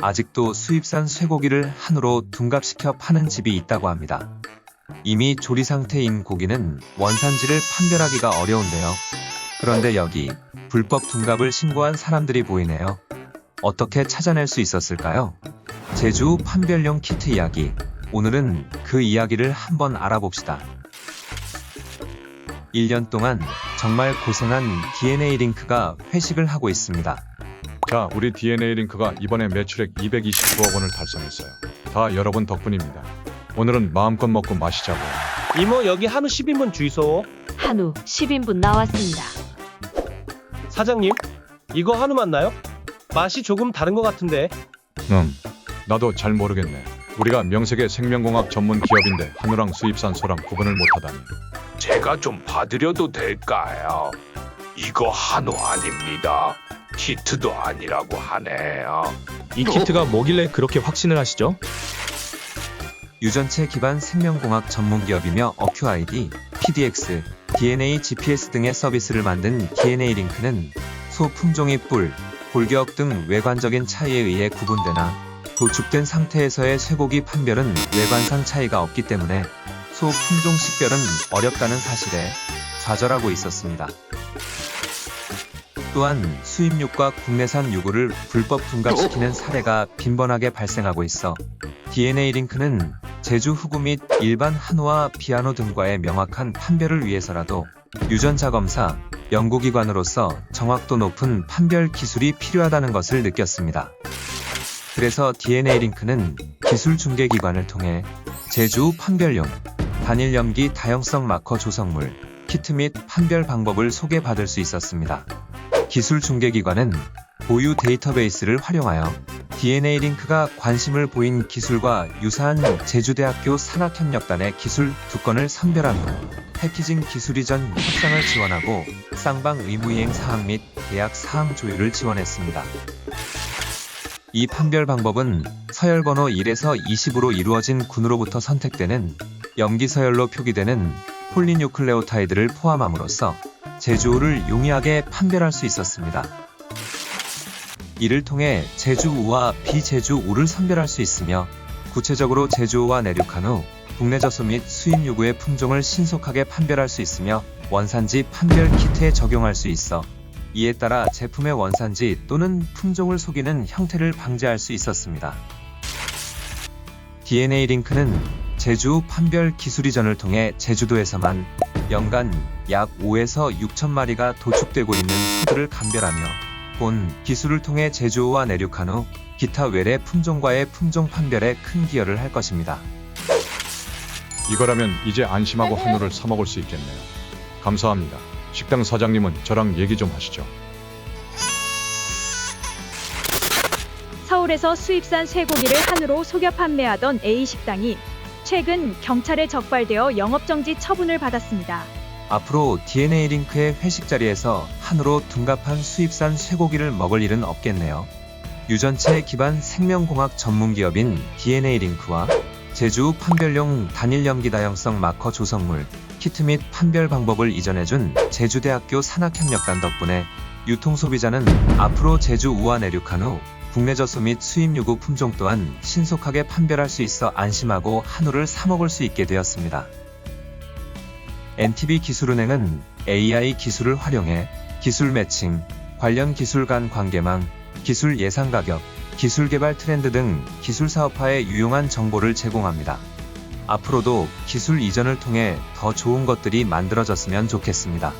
아직도 수입산 쇠고기를 한우로 둔갑시켜 파는 집이 있다고 합니다. 이미 조리 상태인 고기는 원산지를 판별하기가 어려운데요. 그런데 여기 불법 둔갑을 신고한 사람들이 보이네요. 어떻게 찾아낼 수 있었을까요? 제주 판별용 키트 이야기. 오늘은 그 이야기를 한번 알아봅시다. 1년 동안 정말 고생한 DNA 링크가 회식을 하고 있습니다. 자, 우리 DNA 링크가 이번에 매출액 229억 원을 달성했어요. 다 여러분 덕분입니다. 오늘은 마음껏 먹고 마시자고요. 이모 여기 한우 10인분 주이소. 한우 10인분 나왔습니다. 사장님, 이거 한우 맞나요? 맛이 조금 다른 것 같은데. 음, 나도 잘 모르겠네. 우리가 명색의 생명공학 전문 기업인데 한우랑 수입산 소랑 구분을 못하다니. 제가 좀 봐드려도 될까요? 이거 한우 아닙니다. 키트도 아니라고 하네요. 이 키트가 뭐길래 그렇게 확신을 하시죠? 유전체 기반 생명공학 전문 기업이며 어큐아이디, PDX, DNA GPS 등의 서비스를 만든 DNA 링크는 소 품종의 뿔, 골격 등 외관적인 차이에 의해 구분되나 도축된 상태에서의 쇠고기 판별은 외관상 차이가 없기 때문에 소 품종 식별은 어렵다는 사실에 좌절하고 있었습니다. 또한 수입육과 국내산 유구를 불법 둔갑시키는 사례가 빈번하게 발생하고 있어 DNA 링크는 제주 후구 및 일반 한우와 비한우 등과의 명확한 판별을 위해서라도 유전자 검사, 연구기관으로서 정확도 높은 판별 기술이 필요하다는 것을 느꼈습니다. 그래서 DNA 링크는 기술 중개 기관을 통해 제주 판별용, 단일 염기 다형성 마커 조성물, 키트 및 판별 방법을 소개받을 수 있었습니다. 기술 중개 기관은 보유 데이터베이스를 활용하여 DNA 링크가 관심을 보인 기술과 유사한 제주대학교 산학협력단의 기술 두 건을 선별한 후 패키징 기술 이전 협상을 지원하고 쌍방 의무이행 사항 및 계약 사항 조율을 지원했습니다. 이 판별 방법은 서열 번호 1에서 20으로 이루어진 군으로부터 선택되는 염기 서열로 표기되는 폴리뉴클레오타이드를 포함함으로써 제주우를 용이하게 판별할 수 있었습니다. 이를 통해 제주우와 비제주우를 선별할 수 있으며 구체적으로 제주우와 내륙한 후 국내 저수 및 수입 유구의 품종을 신속하게 판별할 수 있으며 원산지 판별 키트에 적용할 수 있어 이에 따라 제품의 원산지 또는 품종을 속이는 형태를 방지할 수 있었습니다. DNA 링크는 제주 판별 기술 이전을 통해 제주도에서만 연간 약 5에서 6천 마리가 도축되고 있는 소들을 감별하며 본 기술을 통해 제주와 내륙한 후 기타 외래 품종과의 품종 판별에 큰 기여를 할 것입니다. 이거라면 이제 안심하고 한우를 사 먹을 수 있겠네요. 감사합니다. 식당 사장님은 저랑 얘기 좀 하시죠. 서울에서 수입산 쇠고기를 한우로 속여 판매하던 A 식당이 최근 경찰에 적발되어 영업정지 처분을 받았습니다. 앞으로 DNA 링크의 회식 자리에서 한우로 둔갑한 수입산 쇠고기를 먹을 일은 없겠네요. 유전체 기반 생명공학 전문 기업인 DNA 링크와 제주 판별용 단일 염기 다형성 마커 조성물 키트 및 판별 방법을 이전해준 제주대학교 산학협력단 덕분에 유통소비자는 앞으로 제주 우와 내륙한 후 국내 저수 및 수입 유구 품종 또한 신속하게 판별할 수 있어 안심하고 한우를 사 먹을 수 있게 되었습니다. NTB 기술은행은 AI 기술을 활용해 기술 매칭, 관련 기술 간 관계망, 기술 예상 가격, 기술 개발 트렌드 등 기술 사업화에 유용한 정보를 제공합니다. 앞으로도 기술 이전을 통해 더 좋은 것들이 만들어졌으면 좋겠습니다.